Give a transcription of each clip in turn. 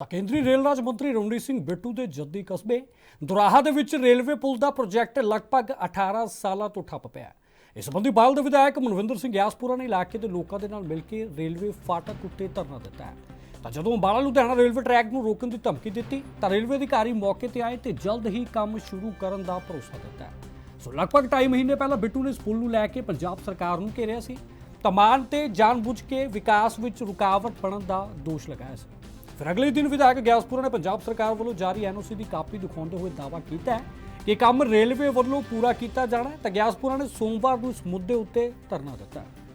ਤਾਂ ਕੇਂਦਰੀ ਰੇਲ ਰਾਜ ਮੰਤਰੀ ਰਣਜੀਤ ਸਿੰਘ ਬਿੱਟੂ ਦੇ ਜੱਦੀ ਕਸਬੇ ਦੁਰਾਹਾ ਦੇ ਵਿੱਚ ਰੇਲਵੇ ਪੁਲ ਦਾ ਪ੍ਰੋਜੈਕਟ ਲਗਭਗ 18 ਸਾਲਾਂ ਤੋਂ ਠੱਪ ਪਿਆ ਹੈ। ਇਸ ਸੰਬੰਧੀ ਬਾਲ ਦੇ ਵਿਧਾਇਕ ਮਨਵਿੰਦਰ ਸਿੰਘ ਗਿਆਸਪੁਰਾ ਨੇ ਇਲਾਕੇ ਦੇ ਲੋਕਾਂ ਦੇ ਨਾਲ ਮਿਲ ਕੇ ਰੇਲਵੇ ਫਾਟਕ ਉੱਤੇ ਧਰਨਾ ਦਿੱਤਾ ਹੈ। ਤਾਂ ਜਦੋਂ ਅੰਬਾਲਾ ਲੁਧਿਆਣਾ ਰੇਲਵੇ ਟਰੈਕ ਨੂੰ ਰੋਕਣ ਦੀ ਧਮਕੀ ਦਿੱਤੀ, ਤਾਂ ਰੇਲਵੇ ਅਧਿਕਾਰੀ ਮੌਕੇ ਤੇ ਆਏ ਤੇ ਜਲਦ ਹੀ ਕੰਮ ਸ਼ੁਰੂ ਕਰਨ ਦਾ ਭਰੋਸਾ ਦਿੱਤਾ ਹੈ। ਸੋ ਲਗਭਗ 2.5 ਮਹੀਨੇ ਪਹਿਲਾਂ ਬਿੱਟੂ ਨੇ ਇਸ ਪੁਲ ਨੂੰ ਲੈ ਕੇ ਪੰਜਾਬ ਸਰਕਾਰ ਨੂੰ ਘੇਰਿਆ ਸੀ। ਤਾਂ ਮਾਨ ਤੇ ਜਾਣਬੁੱਝ ਕੇ ਵਿਕਾਸ ਵਿੱਚ ਰੁਕਾਵਟ ਬਣਨ ਦਾ ਦੋਸ਼ ਲਗਾਇਆ ਸੀ। ਫਿਰ ਅਗਲੇ ਦਿਨ ਵਿਧਾਇਕ ਗਿਆਸਪੁਰਾ ਨੇ ਪੰਜਾਬ ਸਰਕਾਰ ਵੱਲੋਂ ਜਾਰੀ ਐਨਓਸੀ ਦੀ ਕਾਪੀ ਦਿਖਾਉਂਦੇ ਹੋਏ ਦਾਅਵਾ ਕੀਤਾ ਹੈ ਕਿ ਕੰਮ ਰੇਲਵੇ ਵੱਲੋਂ ਪੂਰਾ ਕੀਤਾ ਜਾਣਾ ਹੈ ਤਾਂ ਗਿਆਸਪੁਰਾ ਨੇ ਸੋਮਵਾਰ ਨੂੰ ਇਸ ਮੁੱਦੇ ਉੱਤੇ ਧਰਨਾ ਦਿੱਤਾ ਹੈ।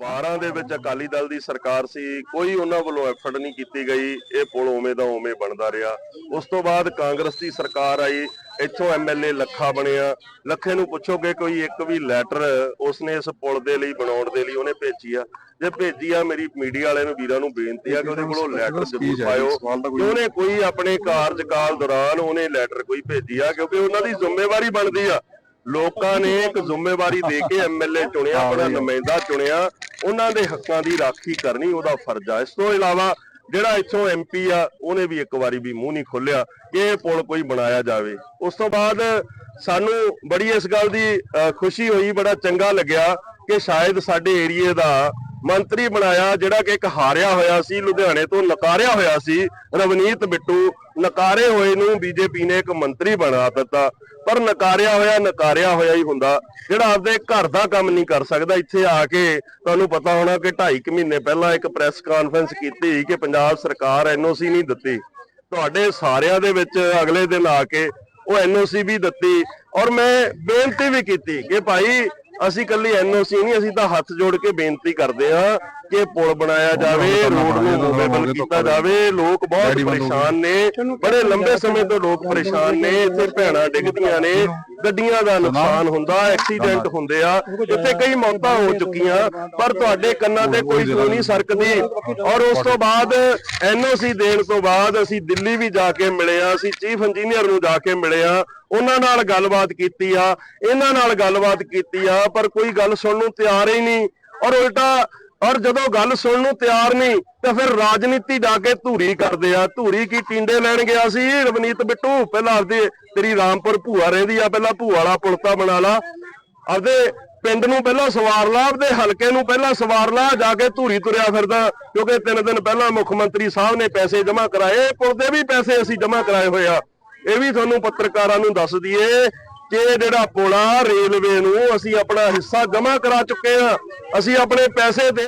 12 ਦੇ ਵਿੱਚ ਅਕਾਲੀ ਦਲ ਦੀ ਸਰਕਾਰ ਸੀ ਕੋਈ ਉਹਨਾਂ ਵੱਲੋਂ ਐਫਰਟ ਨਹੀਂ ਕੀਤੀ ਗਈ ਇਹ ਪੁਲ ਉਵੇਂ ਦਾ ਉਵੇਂ ਬਣਦਾ ਰਿਹਾ। ਉਸ ਤੋਂ ਬਾਅਦ ਕਾਂਗਰਸ ਦੀ ਸਰਕਾਰ ਆਈ ਇੱਥੋਂ ਐਮਐਲਏ ਲੱਖਾ ਬਣਿਆ। ਲੱਖੇ ਨੂੰ ਪੁੱਛੋਗੇ ਕੋਈ ਇੱਕ ਵੀ ਲੈਟਰ ਉਸਨੇ ਇਸ ਪੁਲ ਦੇ ਲਈ ਬਣਾਉਣ ਦੇ ਲਈ ਉਹਨੇ ਭੇਜੀ ਆ। ਜੇ ਭੇਜੀ ਆ ਮੇਰੀ ਮੀਡੀਆ ਵਾਲਿਆਂ ਨੂੰ ਵੀਰਾਂ ਨੂੰ ਬੇਨਤੀ ਆ ਕਿ ਉਹਦੇ ਕੋਲੋਂ ਲੈਟਰ ਜ਼ਰੂਰ ਪਾਇਓ। ਉਹਨੇ ਕੋਈ ਆਪਣੇ ਕਾਰਜਕਾਲ ਦੌਰਾਨ ਉਹਨੇ ਲੈਟਰ ਕੋਈ ਭੇਜੀ ਆ ਕਿਉਂਕਿ ਉਹਨਾਂ ਦੀ ਜ਼ਿੰਮੇਵਾਰੀ ਬਣਦੀ ਆ। ਲੋਕਾਂ ਨੇ ਇੱਕ ਜ਼ਿੰਮੇਵਾਰੀ ਦੇ ਕੇ ਐਮਐਲਏ ਚੁਣਿਆ ਆਪਣਾ ਨੁਮਾਇੰਦਾ ਚੁਣਿਆ। ਉਹਨਾਂ ਦੇ ਹੱਕਾਂ ਦੀ ਰਾਖੀ ਕਰਨੀ ਉਹਦਾ ਫਰਜ਼ ਆ। ਇਸ ਤੋਂ ਇਲਾਵਾ ਜਿਹੜਾ ਇੱਥੋਂ ਐਮਪੀ ਆ ਉਹਨੇ ਵੀ ਇੱਕ ਵਾਰੀ ਵੀ ਮੂੰਹ ਨਹੀਂ ਖੋਲਿਆ ਕਿ ਇਹ ਪੁਲ ਕੋਈ ਬਣਾਇਆ ਜਾਵੇ। ਉਸ ਤੋਂ ਬਾਅਦ ਸਾਨੂੰ ਬੜੀ ਇਸ ਗੱਲ ਦੀ ਅ, ਖੁਸ਼ੀ ਹੋਈ ਬੜਾ ਚੰਗਾ ਲੱਗਿਆ ਕਿ ਸ਼ਾਇਦ ਸਾਡੇ ਏਰੀਏ ਦਾ ਮੰਤਰੀ ਬਣਾਇਆ ਜਿਹੜਾ ਕਿ ਇੱਕ ਹਾਰਿਆ ਹੋਇਆ ਸੀ, ਲੁਧਿਆਣੇ ਤੋਂ ਨਕਾਰਿਆ ਹੋਇਆ ਸੀ, ਰਵਨੀਤ ਬਿੱਟੂ। ਨਕਾਰੇ ਹੋਏ ਨੂੰ ਬੀਜੇਪੀ ਨੇ ਇੱਕ ਮੰਤਰੀ ਬਣਾ ਦਿੱਤਾ। ਪਰ ਨਕਾਰਿਆ ਹੋਇਆ ਨਕਾਰਿਆ ਹੋਇਆ ਹੀ ਹੁੰਦਾ। ਜਿਹੜਾ ਆਪਦੇ ਘਰ ਦਾ ਕੰਮ ਨਹੀਂ ਕਰ ਸਕਦਾ, ਇੱਥੇ ਆ ਕੇ ਤੁਹਾਨੂੰ ਪਤਾ ਹੋਣਾ ਕਿ 2.5 ਮਹੀਨੇ ਪਹਿਲਾਂ ਇੱਕ ਪ੍ਰੈਸ ਕਾਨਫਰੰਸ ਕੀਤੀ ਕਿ ਪੰਜਾਬ ਸਰਕਾਰ ਐਨਓਸੀ ਨਹੀਂ ਦਿੱਤੀ। ਤੁਹਾਡੇ ਸਾਰਿਆਂ ਦੇ ਵਿੱਚ ਅਗਲੇ ਦਿਨ ਆ ਕੇ ਉਹ ਐਨਓਸੀ ਵੀ ਦਿੱਤੀ। ਔਰ ਮੈਂ ਬੇਨਤੀ ਵੀ ਕੀਤੀ ਕਿ ਭਾਈ ਅਸੀਂ ਕੱਲੀ ਐਨਓਸੀ ਨਹੀਂ ਅਸੀਂ ਤਾਂ ਹੱਥ ਜੋੜ ਕੇ ਬੇਨਤੀ ਕਰਦੇ ਹਾਂ ਕਿ ਪੁਲ ਬਣਾਇਆ ਜਾਵੇ ਰੋਡ ਨੂੰ ਮੂਵੇਬਲ ਕੀਤਾ ਜਾਵੇ ਲੋਕ ਬਹੁਤ ਪਰੇਸ਼ਾਨ ਨੇ। ਬੜੇ ਲੰਬੇ ਸਮੇਂ ਤੋਂ ਲੋਕ ਪਰੇਸ਼ਾਨ ਨੇ ਇੱਥੇ ਭੈਣਾਂ ਡਿੱਗਦੀਆਂ ਨੇ ਗੱਡੀਆਂ ਦਾ ਨੁਕਸਾਨ ਹੁੰਦਾ ਐਕਸੀਡੈਂਟ ਹੁੰਦੇ ਆ ਇੱਥੇ ਕਈ ਮੌਤਾਂ ਹੋ ਚੁੱਕੀਆਂ ਪਰ ਤੁਹਾਡੇ ਕੰਨਾਂ ਤੇ ਕੋਈ ਕਿਉਂ ਨਹੀਂ ਸਰਕਦੀ। ਔਰ ਉਸ ਤੋਂ ਬਾਅਦ ਐਨਓਸੀ ਦੇਣ ਤੋਂ ਬਾਅਦ ਅਸੀਂ ਦਿੱਲੀ ਵੀ ਜਾ ਕੇ ਮਿਲੇ ਆ ਅਸੀਂ ਚੀਫ ਇੰਜੀਨੀਅਰ ਨੂੰ ਜਾ ਕੇ ਮਿਲੇ ਆ ਉਹਨਾਂ ਨਾਲ ਗੱਲਬਾਤ ਕੀਤੀ ਆ ਇਹਨਾਂ ਨਾਲ ਗੱਲਬਾਤ ਕੀਤੀ ਆ ਪਰ ਕੋਈ ਗੱਲ ਸੁਣਨ ਨੂੰ ਤਿਆਰ ਹੀ ਨਹੀਂ। ਔਰ ਉਲਟਾ ਔਰ ਜਦੋਂ ਗੱਲ ਸੁਣਨ ਨੂੰ ਤਿਆਰ ਨਹੀਂ, ਤਾਂ ਫਿਰ ਰਾਜਨੀਤੀ ਜਾ ਕੇ ਧੂਰੀ ਕਰਦੇ ਆ। ਧੂਰੀ ਕੀ ਟਿੰਡੇ ਲੈਣ ਗਿਆ ਸੀ? ਰਵਨੀਤ ਬਿੱਟੂ, ਪਹਿਲਾਂ ਆਪਦੇ ਤੇਰੀ ਰਾਮਪੁਰ ਭੂਆ ਰਹਿੰਦੀ ਆ, ਪਹਿਲਾਂ ਭੂਆ ਵਾਲਾ ਪੁਲਤਾ ਬਣਾ ਲਾ। ਆਪਦੇ ਪਿੰਡ ਨੂੰ ਪਹਿਲਾਂ ਸਵਾਰ ਲਾ, ਆਪਦੇ ਹਲਕੇ ਨੂੰ ਪਹਿਲਾਂ ਸਵਾਰ ਲਾ, ਜਾ ਕੇ ਧੂਰੀ ਤੁਰਿਆ ਫਿਰਦਾ, ਕਿਉਂਕਿ ਤਿੰਨ ਦਿਨ ਪਹਿਲਾਂ ਮੁੱਖ ਮੰਤਰੀ ਸਾਹਿਬ ਨੇ ਪੈਸੇ ਜਮ੍ਹਾਂ ਕਰਾਏ, ਪੁਲ ਦੇ ਵੀ ਪੈਸੇ ਅਸੀਂ ਜਮ੍ਹਾਂ ਕਰਾਏ ਹੋਏ ਆ। ਇਹ ਵੀ ਤੁਹਾਨੂੰ ਪੱਤਰਕਾਰਾਂ ਨੂੰ ਦੱਸ ਦਈਏ ਕਿ ਇਹ ਜਿਹੜਾ ਪੁਲਾ ਰੇਲਵੇ ਨੂੰ ਅਸੀਂ ਆਪਣਾ ਹਿੱਸਾ ਜਮ੍ਹਾਂ ਕਰਾ ਚੁੱਕੇ ਹਾਂ। ਅਸੀਂ ਆਪਣੇ ਪੈਸੇ ਦੇ